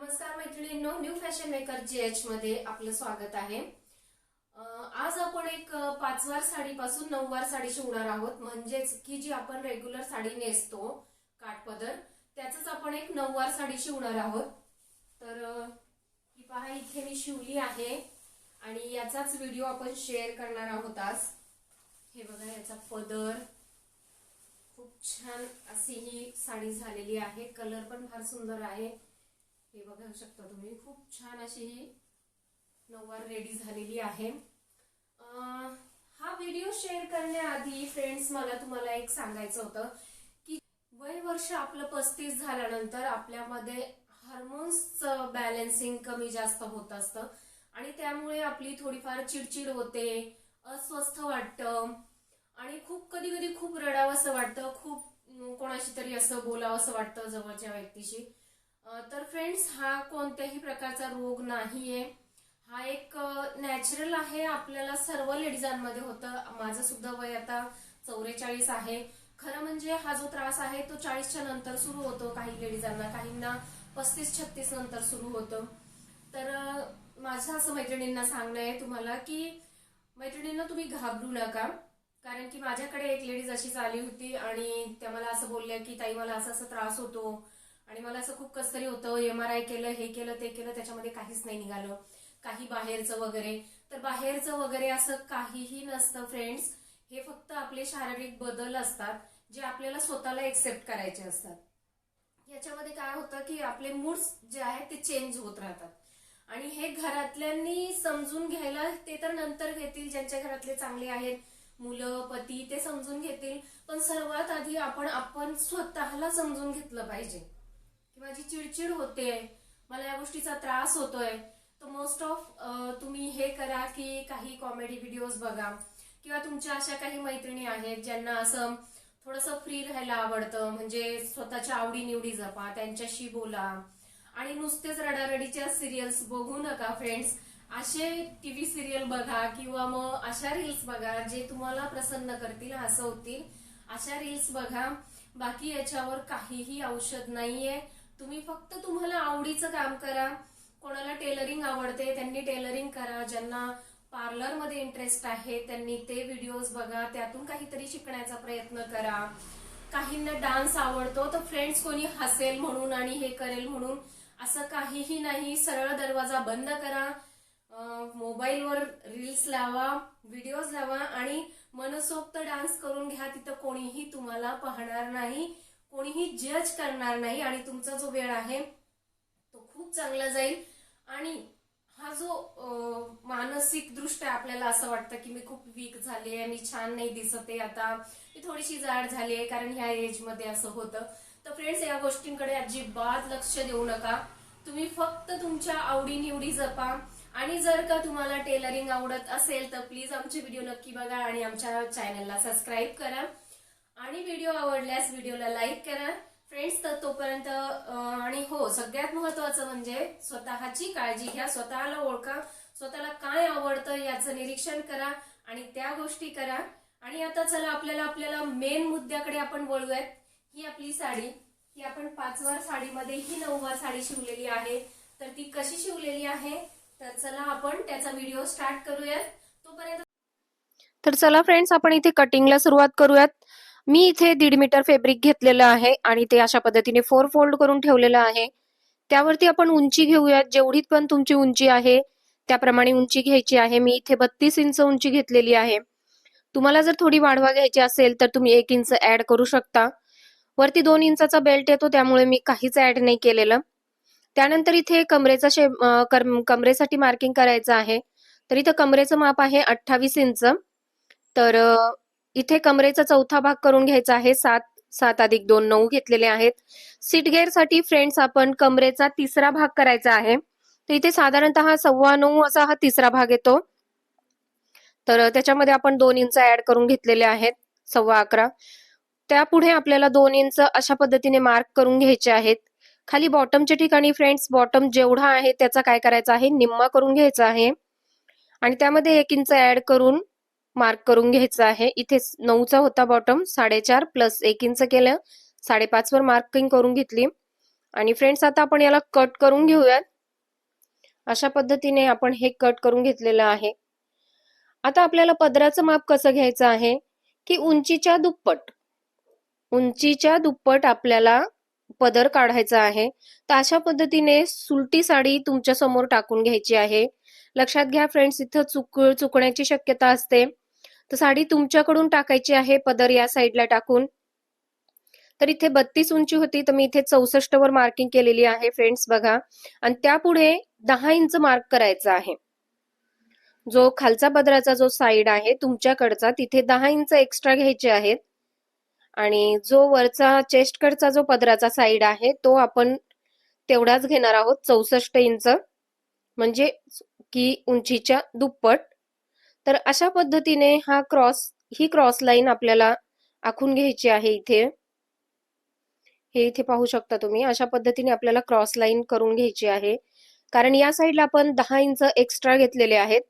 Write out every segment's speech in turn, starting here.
नमस्कार मैत्रिणींनो new fashion maker G H मध्ये आपलं स्वागत आहे. आज आपण एक पाचवार साडीपासून नऊवार साडी शिवणार आहोत. म्हणजेच की जी आपण रेग्युलर साडी नेसतो काठपदर त्याच आपण एक नऊवार साडी शिवणार आहोत. तर ही पहा इथे मी शिवली आहे आणि याचाच व्हिडिओ आपण शेअर करणार आहोत आज. हे बघा याचा पदर. खूप छान अशी ही साडी झालेली आहे. कलर पण फार सुंदर आहे. हे बघू शकता. तुम्ही खूप छान अशी ही नऊवार रेडी झालेली आहे. हा व्हिडिओ शेअर करण्याआधी फ्रेंड्स मला तुम्हाला एक सांगायचं होतं की वय वर्ष आपलं पस्तीस झाल्यानंतर आपल्यामध्ये हार्मोन्सचं बॅलन्सिंग कमी जास्त होत असतं. आणि त्यामुळे आपली थोडीफार चिडचिड होते अस्वस्थ वाटतं. आणि खूप कधी कधी खूप रडावंसं वाटतं. खूप कोणाशी तरी असं बोलावंसं वाटतं जवळच्या व्यक्तीशी. तर फ्रेंड्स हा कोणत्याही प्रकारचा रोग नाहीये. हा एक नॅचरल आहे. आपल्याला सर्व लेडीजांमध्ये होतं. माझं सुद्धा वय आता चौवेचाळीस आहे. खरं म्हणजे हा जो त्रास आहे तो चाळीसच्या नंतर सुरू होतो काही लेडीजांना काहींना पस्तीस छत्तीस नंतर सुरू होतं. तर माझं असं मैत्रिणींना सांगणं आहे तुम्हाला की मैत्रिणींना तुम्ही घाबरू नका. कारण की माझ्याकडे एक लेडीज अशीच आली होती आणि त्या मला असं बोलल्या की ताई मला असा असा त्रास होतो. आणि मला असं खूप कसं तरी होतं एम आर आय केलं हे केलं ते केलं त्याच्यामध्ये काहीच नाही निघालं. काही बाहेरचं वगैरे. तर बाहेरचं वगैरे असं काहीही नसतं फ्रेंड्स हे फक्त आपले शारीरिक बदल असतात जे आपल्याला स्वतःला एक्सेप्ट करायचे असतात. याच्यामध्ये काय होतं की आपले मूड्स जे आहेत ते चेंज होत राहतात. आणि हे घरातल्यांनी समजून घ्यायला ते तर नंतर घेतील ज्यांच्या घरातले चांगले आहेत मुलं पती ते समजून घेतील. पण सर्वात आधी आपण आपण स्वतःला समजून घेतलं पाहिजे. माझी चिडचिड होते मला या गोष्टीचा त्रास होतोय. तर मोस्ट ऑफ तुम्ही हे करा की काही कॉमेडी व्हिडिओज बघा. किंवा तुमच्या अशा काही मैत्रिणी आहेत ज्यांना असं थोडंसं फ्री राहायला आवडतं म्हणजे स्वतःच्या आवडीनिवडी जपा त्यांच्याशी बोला. आणि नुसतेच रडारडीच्या सिरियल्स बघू नका फ्रेंड्स असे टीव्ही सिरियल बघा किंवा मग अशा रील्स बघा जे तुम्हाला प्रसन्न करतील हसवतील. अशा रील्स बघा. बाकी याच्यावर काहीही औषध नाहीये. तुम्ही फक्त तुम्हाला आवडीचं काम करा. कोणाला टेलरिंग आवडते त्यांनी टेलरिंग करा. ज्यांना पार्लरमध्ये इंटरेस्ट आहे त्यांनी ते व्हिडिओज बघा. त्यातून काहीतरी शिकण्याचा प्रयत्न करा. काहींना डान्स आवडतो तर फ्रेंड्स कोणी हसेल म्हणून आणि हे करेल म्हणून. असं काहीही नाही. सरळ दरवाजा बंद करा. मोबाईलवर रील्स लावा व्हिडिओज लावा आणि मनसोक्त डान्स करून घ्या. तिथं कोणीही तुम्हाला पाहणार नाही. कोणीही जज करणार नाही आणि तुमचा जो वेळ आहे तो खूप चांगला जाईल. आणि हा जो मानसिकदृष्ट्या मानसिक दृष्ट्या आपल्याला असं वाटतं की मी खूप वीक झाली आहे मी छान नाही दिसत आहे आता मी थोडीशी जाड झाली आहे कारण ह्या एजमध्ये असं होतं. तर फ्रेंड्स या गोष्टींकडे अजिबात लक्ष देऊ नका. तुम्ही फक्त तुमच्या आवडीनिवडी जपा. आणि जर का तुम्हाला टेलरिंग आवडत असेल तर प्लीज आमचे व्हिडिओ नक्की बघा आणि आमच्या चॅनलला सबस्क्राईब करा. आणि व्हिडिओ आवडल्यास व्हिडिओला लाईक करा. फ्रेंड्स तर तोपर्यंत आणि हो सगळ्यात महत्वाचं म्हणजे स्वतःची काळजी घ्या. स्वतःला ओळखा. स्वतःला काय आवडतं याचं निरीक्षण करा आणि त्या गोष्टी करा. आणि आता चला आपल्याला आपल्याला मेन मुद्द्याकडे आपण वळूयात. ही आपली साडी. ही आपण पाचवार साडीमध्ये ही नऊवार साडी शिवलेली आहे. तर ती कशी शिवलेली आहे? तर चला आपण त्याचा व्हिडिओ स्टार्ट करूयात. तोपर्यंत तर चला फ्रेंड्स आपण इथे कटिंगला सुरुवात करूयात. मी इथे दीड मीटर फॅब्रिक घेतलेलं आहे आणि ते अशा पद्धतीने फोर फोल्ड करून ठेवलेलं आहे. त्यावरती आपण उंची घेऊयात. जेवढी पण तुमची उंची आहे त्याप्रमाणे उंची घ्यायची आहे. मी इथे बत्तीस इंच उंची घेतलेली आहे. तुम्हाला जर थोडी वाढवा घ्यायची असेल तर तुम्ही एक इंच ऍड करू शकता. वरती दोन इंचाचा बेल्ट येतो त्यामुळे मी काहीच ऍड नाही केलेलं. त्यानंतर इथे कमरेचा शेप कमरेसाठी मार्किंग करायचं आहे. तर इथं कमरेचं माप आहे अठ्ठावीस इंच. तर इथे कमरेचा चौथा भाग करून घ्यायचा आहे. सात सात अधिक दोन नऊ घेतलेले आहेत. सीट गेअरसाठी फ्रेंड्स आपण कमरेचा तिसरा भाग करायचा आहे. तर इथे साधारणतः सव्वा नऊ असा हा तिसरा भाग येतो. तर त्याच्यामध्ये आपण दोन इंच ऍड करून घेतलेले आहेत. सव्वा अकरा. त्यापुढे आपल्याला दोन इंच अशा पद्धतीने मार्क करून घ्यायचे आहेत. खाली बॉटमच्या ठिकाणी फ्रेंड्स बॉटम जेवढा आहे त्याचा काय करायचा आहे? निम्मा करून घ्यायचा आहे. आणि त्यामध्ये एक इंच ऍड करून मार्क करून घ्यायचा आहे. इथे नऊचा होता बॉटम साडेचार प्लस एक इंच केलं. साडेपाच वर मार्किंग करून घेतली. आणि फ्रेंड्स आता आपण याला कट करून घेऊयात. अशा पद्धतीने आपण हे कट करून घेतलेलं आहे. आता आपल्याला पदराचं माप कसं घ्यायचं आहे? की उंचीच्या दुप्पट. उंचीच्या दुप्पट आपल्याला पदर काढायचा आहे. तर अशा पद्धतीने सुलटी साडी तुमच्यासमोर टाकून घ्यायची आहे. लक्षात घ्या फ्रेंड्स इथं चुक चुकण्याची शक्यता असते. तर साडी तुमच्याकडून टाकायची आहे पदर या साईडला टाकून. तर इथे बत्तीस उंची होती तर मी इथे चौसष्ट वर मार्किंग केलेली आहे फ्रेंड्स बघा. आणि त्यापुढे दहा इंच मार्क करायचा आहे. जो खालचा पदराचा जो साईड आहे तुमच्याकडचा तिथे दहा इंच एक्स्ट्रा घ्यायचे आहेत. आणि जो वरचा चेस्टकडचा जो पदराचा साईड आहे तो आपण तेवढाच घेणार आहोत चौसष्ट इंच. म्हणजे की उंचीच्या दुप्पट. तर अशा पद्धतीने हा क्रॉस ही क्रॉस लाईन आपल्याला आखून घ्यायची आहे इथे. हे इथे पाहू शकता तुम्ही अशा पद्धतीने आपल्याला क्रॉस लाईन करून घ्यायची आहे. कारण या साईडला आपण दहा इंच एक्स्ट्रा घेतलेले आहेत.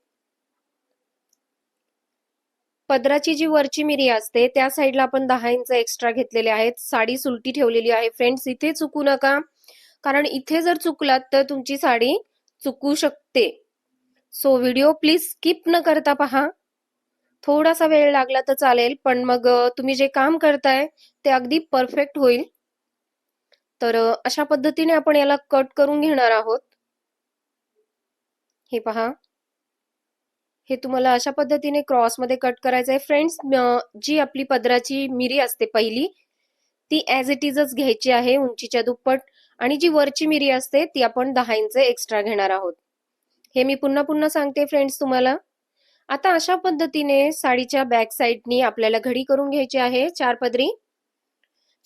पदराची जी वरची मिरी असते त्या साईडला आपण दहा इंच एक्स्ट्रा घेतलेले आहेत. साडी सुलटी ठेवलेली आहे. फ्रेंड्स इथे चुकू नका. कारण इथे जर चुकलात तर तुमची साडी चुकू शकते. सो व्हिडिओ प्लीज स्किप न करता पहा. थोडासा वेळ लागला तर चालेल पण मग तुम्ही जे काम करताय ते अगदी परफेक्ट होईल. तर अशा पद्धतीने आपण याला कट करून घेणार आहोत. हे पहा. हे तुम्हाला अशा पद्धतीने क्रॉसमध्ये कट करायचं आहे फ्रेंड्स जी आपली पदराची मिरी असते पहिली ती ऍज इट इजच घ्यायची आहे उंचीच्या दुप्पट. आणि जी वरची मिरी असते ती आपण दहा इंच एक्स्ट्रा घेणार आहोत. हे मी पुन्हा पुन्हा सांगते फ्रेंड्स तुम्हाला. आता अशा पद्धतीने साडीच्या बॅक साईडनी आपल्याला घडी करून घ्यायची आहे चार पदरी.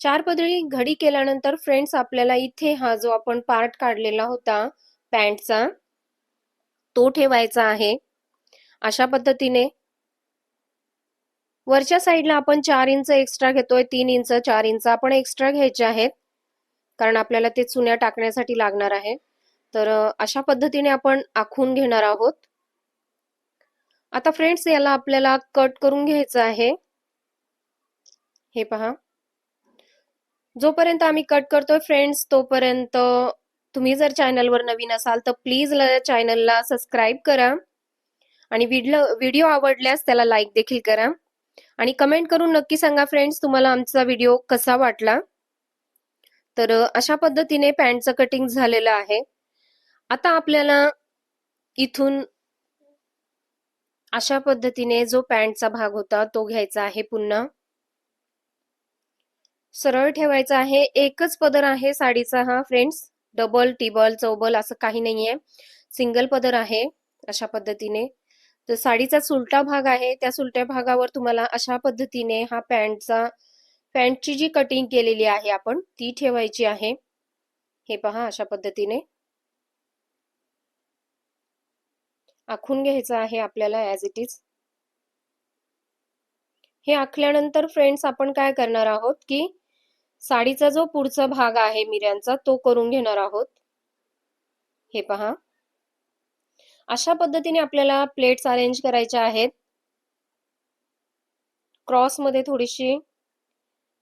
चार पदरी घडी केल्यानंतर फ्रेंड्स आपल्याला इथे हा जो आपण पार्ट काढलेला होता पॅन्टचा तो ठेवायचा आहे. अशा पद्धतीने. वरच्या साईडला आपण चार इंच एक्स्ट्रा घेतोय तीन इंच चार इंच आपण एक्स्ट्रा घ्यायचे आहेत. कारण आपल्याला ते चुन्या टाकण्यासाठी लागणार आहे. तर अशा पद्धतीने आपण आखून घेणार आहोत. आता फ्रेंड्स याला आपल्याला कट करून घ्यायचं आहे. हे पहा. जोपर्यंत आम्ही कट करतोय फ्रेंड्स तोपर्यंत तुम्ही जर चॅनलवर नवीन असाल तर प्लीज चॅनलला सबस्क्राईब करा. आणि व्हिडिओ व्हिडिओ आवडल्यास त्याला लाईक देखील करा. आणि कमेंट करून नक्की सांगा फ्रेंड्स तुम्हाला आमचा व्हिडिओ कसा वाटला? तर अशा पद्धतीने पॅन्टचं कटिंग झालेलं आहे. आता आपल्याला इथून अशा पद्धतीने जो पॅन्टचा भाग होता तो घ्यायचा आहे पुन्हा. सरळ ठेवायचा आहे. एकच पदर आहे साडीचा हा फ्रेंड्स डबल टिबल चौबल असं काही नाहीये. सिंगल पदर आहे अशा पद्धतीने. तर साडीचा सुलटा भाग आहे. त्या सुलट्या भागावर तुम्हाला अशा पद्धतीने हा पॅन्टचा पॅन्टची जी कटिंग केलेली आहे आपण ती ठेवायची आहे. हे पहा अशा पद्धतीने. आखून घ्यायचं आहे आपल्याला ऍज इट इज हे आखल्यानंतर फ्रेंड्स आपण काय करणार आहोत की साडीचा जो पुढचा भाग आहे मिऱ्यांचा तो करून घेणार आहोत. हे पहा. अशा पद्धतीने आपल्याला प्लेट्स अरेंज करायच्या आहेत. क्रॉसमध्ये थोडीशी.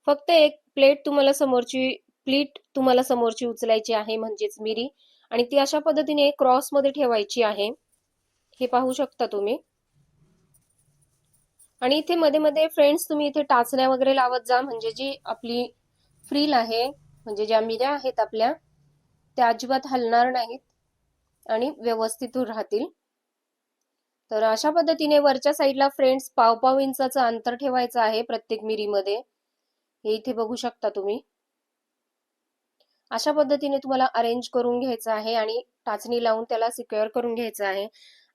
फक्त एक प्लेट तुम्हाला समोरची प्लीट तुम्हाला समोरची उचलायची आहे म्हणजेच मिरी. आणि ती अशा पद्धतीने क्रॉसमध्ये ठेवायची आहे. हे पाहू शकता तुम्ही. आणि इथे मध्ये मध्ये फ्रेंड्स तुम्ही इथे टाचण्या वगैरे लावत जा म्हणजे जी आपली फ्रील आहे म्हणजे ज्या मिऱ्या आहेत आपल्या त्या अजिबात हलणार नाहीत आणि व्यवस्थित राहतील. तर अशा पद्धतीने वरच्या साईडला फ्रेंड्स पाव पाव इंचाचं अंतर ठेवायचं आहे प्रत्येक मिरीमध्ये. हे इथे बघू शकता तुम्ही. अशा पद्धतीने तुम्हाला अरेंज करून घ्यायचं आहे आणि टाचणी लावून त्याला सिक्युअर करून घ्यायचं आहे.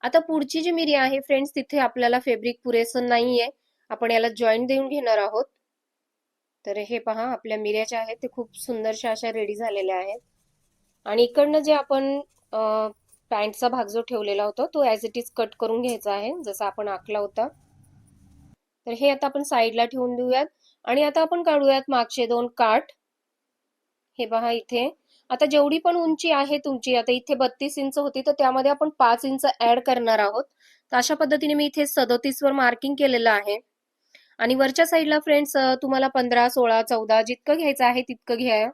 आता पुढची जी मिरी आहे फ्रेंड्स तिथे आपल्याला फेब्रिक पुरेसं नाहीये. आपण याला जॉईंट देऊन घेणार आहोत. तर हे पहा आपल्या मिऱ्या ज्या आहेत ते खूप सुंदरशा अशा रेडी झालेल्या आहेत. आणि इकडनं जे आपण पॅन्टचा भाग जो ठेवलेला होता तो ऍज इट इज कट करून घ्यायचा आहे जसा आपण आखला होता. तर हे आता आपण साईडला ठेवून देऊयात. आणि आता आपण काढूयात मागचे दोन काठ. हे पहा इथे. आता जेवढी पण उंची आहे तुमची आता इथे बत्तीस इंच होती तर त्यामध्ये आपण पाच इंच ऍड करणार आहोत. तर अशा पद्धतीने मी इथे सदोतीस वर मार्किंग केलेलं आहे. आणि वरच्या साईडला फ्रेंड्स तुम्हाला पंधरा सोळा चौदा जितकं घ्यायचं आहे तितकं घ्या.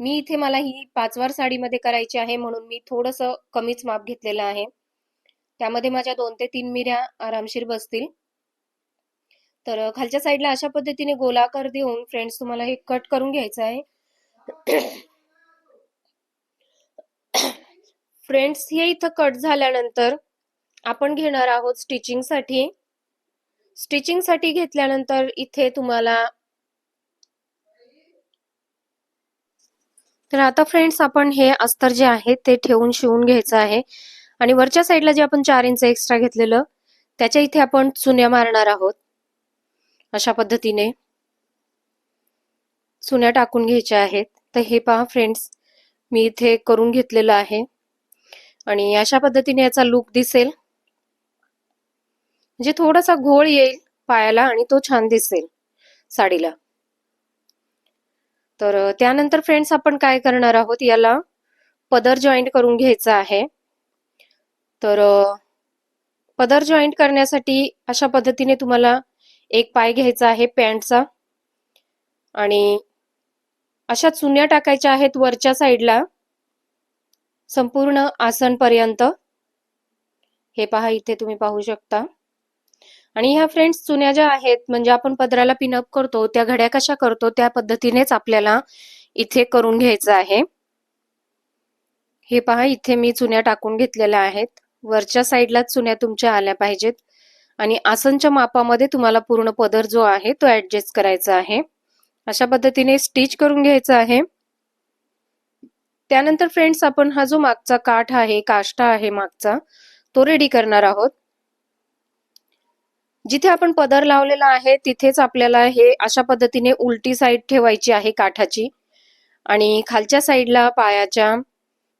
मी इथे मला ही पाचवार साडीमध्ये करायची आहे म्हणून मी थोडस कमीच माप घेतलेलं आहे. त्यामध्ये माझ्या दोन ते तीन मिऱ्या आरामशीर बसतील. तर खालच्या साईडला अशा पद्धतीने गोलाकार देऊन फ्रेंड्स तुम्हाला हे कट करून घ्यायचं आहे. फ्रेंड्स हे इथं कट झाल्यानंतर आपण घेणार आहोत स्टिचिंगसाठी स्टिचिंगसाठी घेतल्यानंतर इथे तुम्हाला तर आता फ्रेंड्स आपण हे अस्तर जे आहे ते ठेवून शिवून घ्यायचं आहे. आणि वरच्या साईडला जे आपण चार इंच एक्स्ट्रा घेतलेलं त्याच्या इथे आपण चुन्या मारणार आहोत. अशा पद्धतीने चुन्या टाकून घ्यायच्या आहेत. तर हे पहा फ्रेंड्स मी इथे करून घेतलेलं आहे. आणि अशा पद्धतीने याचा लुक दिसेल. म्हणजे थोडासा घोळ येईल पायाला आणि तो छान दिसेल साडीला. तर त्यानंतर फ्रेंड्स आपण काय करणार आहोत? याला पदर जॉईंट करून घ्यायचा आहे. तर पदर जॉईंट करण्यासाठी अशा पद्धतीने तुम्हाला एक पाय घ्यायचा आहे पॅन्टचा आणि अशा चुन्या टाकायच्या आहेत वरच्या साईडला संपूर्ण आसनपर्यंत. हे पहा इथे तुम्ही पाहू शकता. आणि ह्या फ्रेंड्स चुन्या ज्या आहेत म्हणजे आपण पदराला पिनअप करतो त्या घड्या कशा करतो त्या पद्धतीनेच आपल्याला इथे करून घ्यायचं आहे. हे पहा इथे मी चुन्या टाकून घेतलेल्या आहेत. वरच्या साईडलाच चुन्या तुमच्या आल्या पाहिजेत. आणि आसनच्या मापामध्ये तुम्हाला पूर्ण पदर जो आहे तो ऍडजस्ट करायचा आहे. अशा पद्धतीने स्टिच करून घ्यायचा आहे. त्यानंतर फ्रेंड्स आपण हा जो मागचा काठ आहे काष्टा आहे मागचा तो रेडी करणार आहोत. जिथे आपण पदर लावलेला आहे तिथेच आपल्याला हे अशा पद्धतीने उलटी साईड ठेवायची आहे काठाची. आणि खालच्या साईडला पायाच्या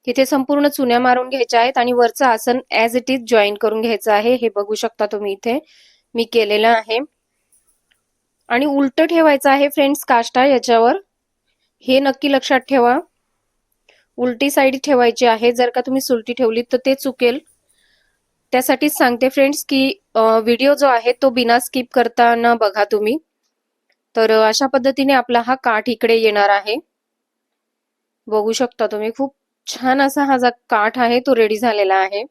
तिथे संपूर्ण चुन्या मारून घ्यायच्या आहेत आणि वरचं आसन ऍज इट इज जॉईन करून घ्यायचं आहे. हे बघू शकता तुम्ही इथे मी केलेलं आहे. आणि उलट ठेवायचं आहे फ्रेंड्स काष्टा याच्यावर. हे नक्की लक्षात ठेवा. उलटी साईड ठेवायची आहे. जर का तुम्ही सुलटी ठेवली तर ते चुकेल. त्यासाठीच सांगते फ्रेंड्स की व्हिडिओ जो आहे तो बिना स्किप करताना बघा तुम्ही. तर अशा पद्धतीने आपला हा काठ इकडे येणार आहे. बघू शकता तुम्ही खूप छान असा हा जो काठ आहे तो रेडी झालेला आहे.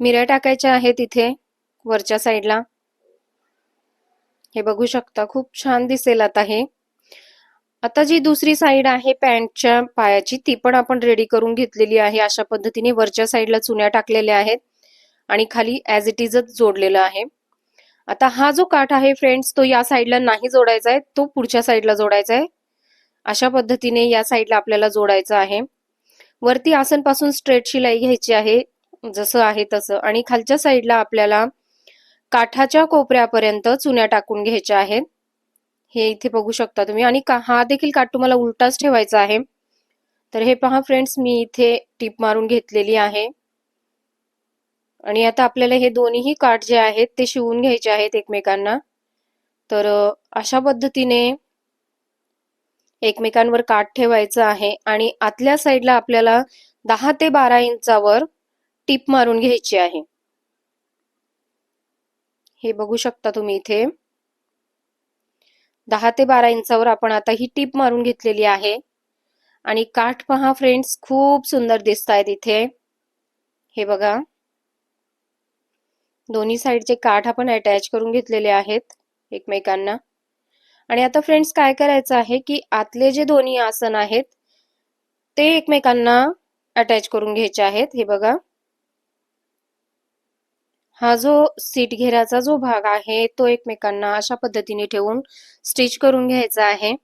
मिऱ्या टाकायच्या आहेत इथे वरच्या साईडला हे बघू शकता खूप छान दिसेल आता हे. आता जी दुसरी साईड आहे पॅन्टच्या पायाची ती पण आपण रेडी करून घेतलेली आहे. अशा पद्धतीने वरच्या साईडला चुन्या टाकलेल्या आहेत आणि खाली ऍज इट इजच जोडलेला आहे. आता हा जो काठ आहे फ्रेंड्स तो या साईडला नाही जोडायचा आहे तो पुढच्या साईडला जोडायचा आहे. अशा पद्धतीने या साईडला आपल्याला जोडायचं आहे. वरती आसनपासून स्ट्रेट शिलाई घ्यायची आहे जसं आहे तसं. आणि खालच्या साईडला आपल्याला काठाच्या कोपऱ्यापर्यंत चुन्या टाकून घ्यायच्या आहेत. हे इथे बघू शकता तुम्ही. आणि हा देखील काठ तुम्हाला उलटाच ठेवायचा आहे. तर हे पहा फ्रेंड्स मी इथे टीप मारून घेतलेली आहे. आणि आता आपल्याला हे दोन्हीही काठ जे आहेत ते शिवून घ्यायचे आहेत एकमेकांना. तर अशा पद्धतीने एकमेकांवर काठ ठेवायचं आहे. आणि आतल्या साईडला आपल्याला दहा ते बारा इंचावर टीप मारून घ्यायची आहे. हे बघू शकता तुम्ही इथे. दहा ते बारा इंचावर आपण आता ही टीप मारून घेतलेली आहे. आणि काठ पहा फ्रेंड्स खूप सुंदर दिसत आहेत इथे. हे बघा. दोन्ही साईडचे काठ आपण अटॅच करून घेतलेले आहेत एकमेकांना. आणि आता फ्रेंड्स काय करायचं आहे की आतले जे दोन्ही आसन आहेत ते एकमेकांना अटॅच करून घ्यायचे आहेत. हे बघा. हा जो सीट घेराचा जो भाग आहे तो एकमेकांना अशा पद्धतीने ठेवून स्टिच करून घ्यायचा आहे.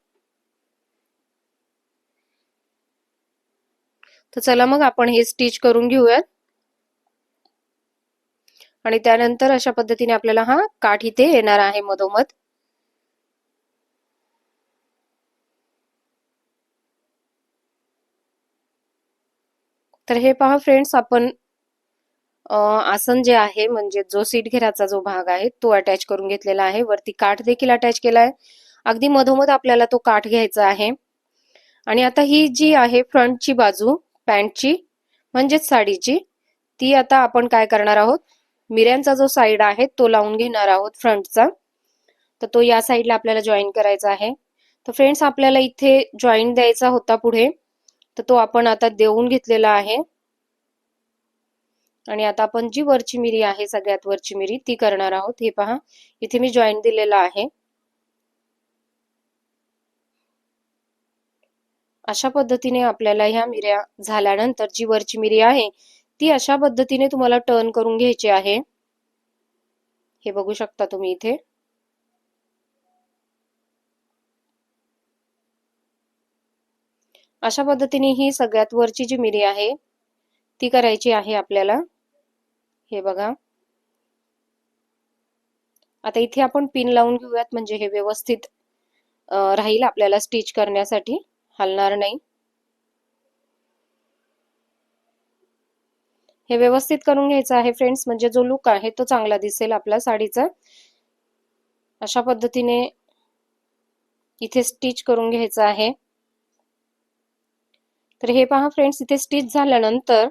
तर चला मग आपण हे स्टिच करून घेऊयात. आणि त्यानंतर अशा पद्धतीने आपल्याला हा काठ इथे येणार आहे मधोमध. तर हे पहा फ्रेंड्स आपण आसन जे आहे म्हणजे जो सीट घेराचा जो भाग आहे तो अटॅच करून घेतलेला आहे. वरती काठ देखील अटॅच केला आहे. अगदी मधोमध आपल्याला तो काठ घ्यायचा आहे. आणि आता ही जी आहे फ्रंटची बाजू पॅन्टची म्हणजेच साडीची ती आता आपण काय करणार आहोत? मिऱ्यांचा जो साईड आहे तो लावून घेणार आहोत फ्रंटचा तर तो या साईडला आपल्याला जॉईन करायचा आहे. तर फ्रेंड्स आपल्याला इथे जॉईंट द्यायचा होता पुढे. तर तो आपण आता देऊन घेतलेला आहे. आणि आता आपण जी वरची मिरी आहे सगळ्यात वरची मिरी ती करणार आहोत. हे पहा इथे मी जॉईंट दिलेला आहे. अशा पद्धतीने आपल्याला ह्या मिऱ्या झाल्यानंतर जी वरची मिरी आहे ती अशा पद्धतीने तुम्हाला टर्न करून घ्यायची आहे. हे बघू शकता तुम्ही इथे. अशा पद्धतीने ही सगळ्यात वरची जी मिरी आहे ती करायची आहे आपल्याला. हे बघा. आता इथे आपण पिन लावून घेऊयात म्हणजे हे व्यवस्थित राहील आपल्याला स्टिच करण्यासाठी. हलणार नाही. हे व्यवस्थित करून घ्यायचं आहे फ्रेंड्स म्हणजे जो लुक आहे तो चांगला दिसेल आपल्या साडीचा. अशा पद्धतीने इथे स्टिच करून घ्यायचं आहे. तर हे पहा फ्रेंड्स इथे स्टिच झाल्यानंतर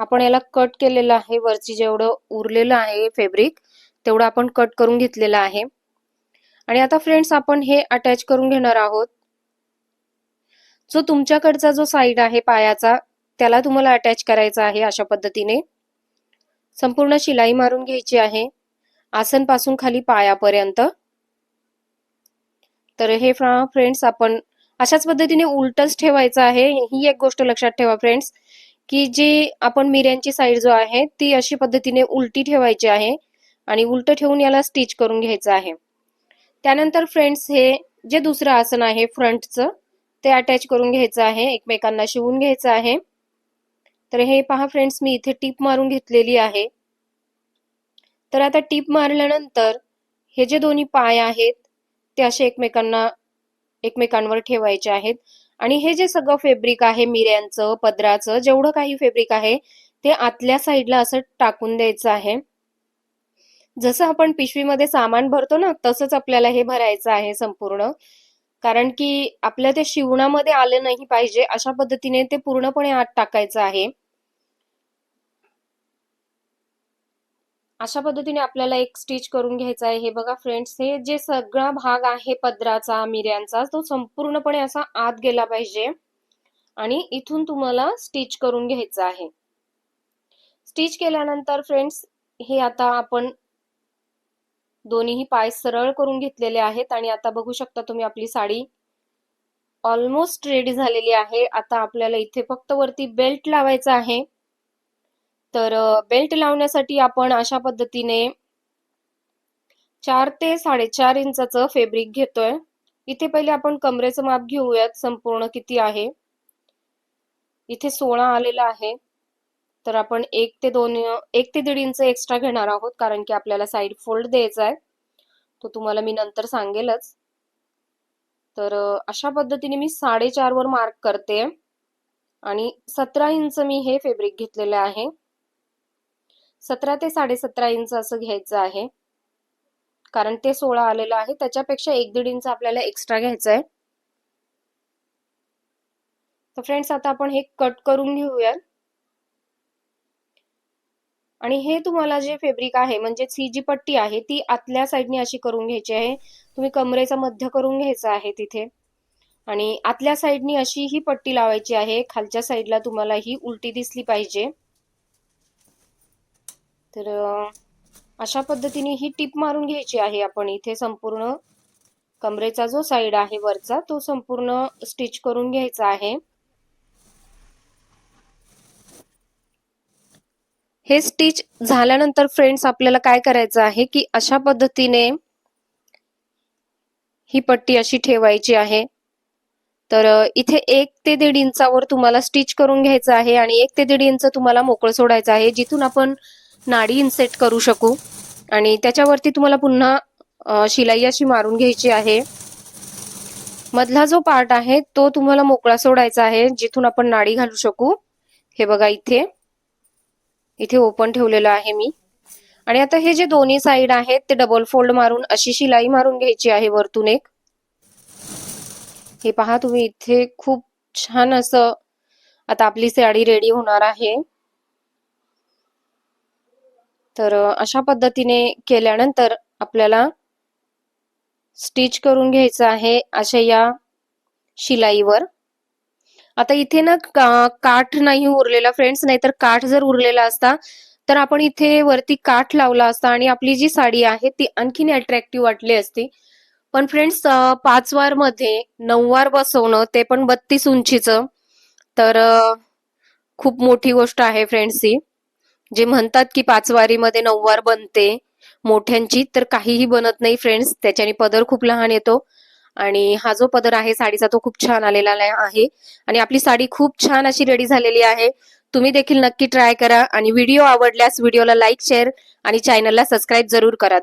आपण याला कट केलेलं आहे. वरची जेवढं उरलेलं आहे फेब्रिक तेवढं आपण कट करून घेतलेलं आहे. आणि आता फ्रेंड्स आपण हे अटॅच करून घेणार आहोत. जो तुमच्याकडचा जो साईड आहे पायाचा त्याला तुम्हाला अटॅच करायचा आहे अशा पद्धतीने. संपूर्ण शिलाई मारून घ्यायची आहे. आसनपासून खाली पायापर्यंत. तर हे फ्रेंड्स आपण अशाच पद्धतीने उलटच ठेवायचं आहे. ही एक गोष्ट लक्षात ठेवा फ्रेंड्स की जी आपण मिऱ्यांची साईड जो आहे ती अशी पद्धतीने उलटी ठेवायची आहे आणि उलट ठेवून याला स्टिच करून घ्यायचं आहे. त्यानंतर फ्रेंड्स हे जे दुसरं आसन आहे फ्रंटचं ते अटॅच करून घ्यायचं आहे एकमेकांना शिवून घ्यायचं आहे. तर हे पहा फ्रेंड्स मी इथे टीप मारून घेतलेली आहे. तर आता टीप मारल्यानंतर हे जे दोन्ही पाय आहेत ते असे एकमेकांना एकमेकांवर ठेवायचे आहेत. आणि हे जे सगळं फेब्रिक आहे मिऱ्यांचं पदराचं जेवढं काही फेब्रिक आहे ते आतल्या साईडला असं टाकून द्यायचं आहे. जसं आपण पिशवीमध्ये सामान भरतो ना तसंच आपल्याला हे भरायचं आहे संपूर्ण. कारण की आपल्या ते शिवणामध्ये आलं नाही पाहिजे अशा पद्धतीने ते पूर्णपणे आत टाकायचं आहे. अशा पद्धतीने आपल्याला एक स्टिच करून घ्यायचा आहे. हे बघा फ्रेंड्स हे जे सगळा भाग आहे पदराचा मिऱ्यांचा तो संपूर्णपणे असा आत गेला पाहिजे. आणि इथून तुम्हाला स्टिच करून घ्यायचं आहे. स्टिच केल्यानंतर फ्रेंड्स हे आता आपण दोन्हीही पाय सरळ करून घेतलेले आहेत. आणि आता बघू शकता तुम्ही आपली साडी ऑलमोस्ट रेडी झालेली आहे. आता आपल्याला इथे फक्त वरती बेल्ट लावायचा आहे. तर बेल्ट लावण्यासाठी आपण अशा पद्धतीने चार ते साडेचार इंचाचं फेब्रिक घेतोय. इथे पहिले आपण कमरेचं माप घेऊयात संपूर्ण किती आहे. इथे सोळा आलेला आहे. तर आपण एक ते दोन एक ते दीड इंच एक्स्ट्रा घेणार आहोत कारण की आपल्याला साईड फोल्ड द्यायचा आहे. तो तुम्हाला मी नंतर सांगेलच. तर अशा पद्धतीने मी साडेचार वर मार्क करते. आणि सतरा इंच मी हे फेब्रिक घेतलेले आहे. सतरा ते साडेसतरा इंच असं घ्यायचं आहे. कारण ते सोळा आलेलं आहे. त्याच्यापेक्षा एक दीड इंच आपल्याला एक्स्ट्रा घ्यायचं आहे. तर फ्रेंड्स आता आपण हे कट करून घेऊया आणि हे तुम्हाला जे फेब्रिक आहे म्हणजे ही जी पट्टी आहे ती आतल्या साईडने अशी करून घ्यायची आहे. तुम्ही कमरेचा मध्य करून घ्यायचा आहे तिथे. आणि आतल्या साईडनी अशी ही पट्टी लावायची आहे. खालच्या साईडला तुम्हाला ही उलटी दिसली पाहिजे. तर अशा पद्धतीने ही टीप मारून घ्यायची आहे आपण. इथे संपूर्ण कमरेचा जो साईड आहे वरचा तो संपूर्ण स्टिच करून घ्यायचा आहे. हे स्टिच झाल्यानंतर फ्रेंड्स आपल्याला काय करायचं आहे की अशा पद्धतीने ही पट्टी अशी ठेवायची आहे. तर इथे एक ते दीड इंचावर तुम्हाला स्टिच करून घ्यायचं आहे आणि एक ते दीड इंच तुम्हाला मोकळं सोडायचं आहे जिथून आपण नाडी इन्सेट करू शकू. आणि त्याच्यावरती तुम्हाला पुन्हा शिलाई अशी मारून घ्यायची आहे. मधला जो पार्ट आहे तो तुम्हाला मोकळा सोडायचा आहे जिथून आपण नाडी घालू शकू. हे बघा इथे. इथे ओपन ठेवलेलं आहे मी. आणि आता हे जे दोन्ही साईड आहेत ते डबल फोल्ड मारून अशी शिलाई मारून घ्यायची आहे वरतून एक. हे पहा तुम्ही इथे खूप छान असं आता आपली साडी रेडी होणार आहे. तर अशा पद्धतीने केल्यानंतर आपल्याला स्टिच करून घ्यायचं आहे अशा या शिलाईवर. आता इथे ना का- काठ नाही उरलेला फ्रेंड्स नाहीतर काठ जर उरलेला असता तर आपण इथे वरती काठ लावला असता आणि आपली जी साडी आहे ती आणखीन अट्रॅक्टिव्ह वाटली असती. पण फ्रेंड्स पाच वारमध्ये नऊवार बसवणं ते पण बत्तीस उंचीचं. तर खूप मोठी गोष्ट आहे फ्रेंड्स ही. जे म्हणतात की पाचवारीमध्ये नऊवार बनते. मोठ्यांची तर काहीही बनत नाही फ्रेंड्स त्याच्याने पदर खूप लहान येतो. आणि हा जो पदर आहे साडीचा तो खूप छान आलेला आहे. आणि आपली साडी खूप छान अशी रेडी झालेली आहे. तुम्ही देखील नक्की ट्राय करा. आणि व्हिडिओ आवडल्यास व्हिडिओला लाईक शेअर आणि चॅनलला सबस्क्राईब जरूर करा.